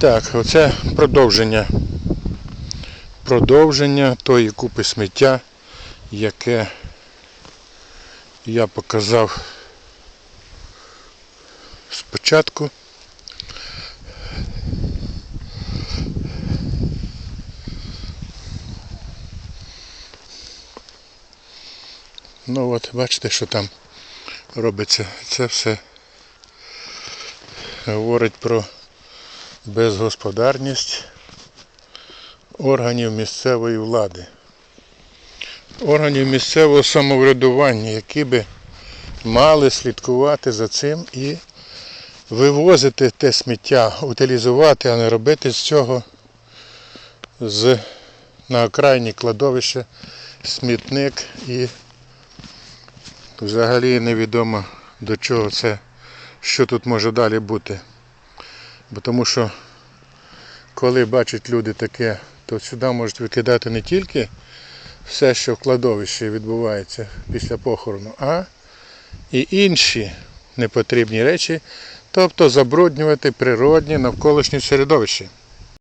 Так, оце продовження. Продовження тої купи сміття, яке я показав спочатку. Ну от, бачите, що там робиться. Це все говорить про безгосподарність органів місцевої влади. Органів місцевого самоврядування, які би мали слідкувати за цим і вивозити те сміття, утилізувати, а не робити з цього з на окраїні кладовище смітник і взагалі невідомо до чого це, що тут може далі бути. Бо тому що коли бачать люди таке, то сюди можуть викидати не тільки все, що в кладовищі відбувається після похорону, а і інші непотрібні речі, тобто забруднювати природні навколишні середовище.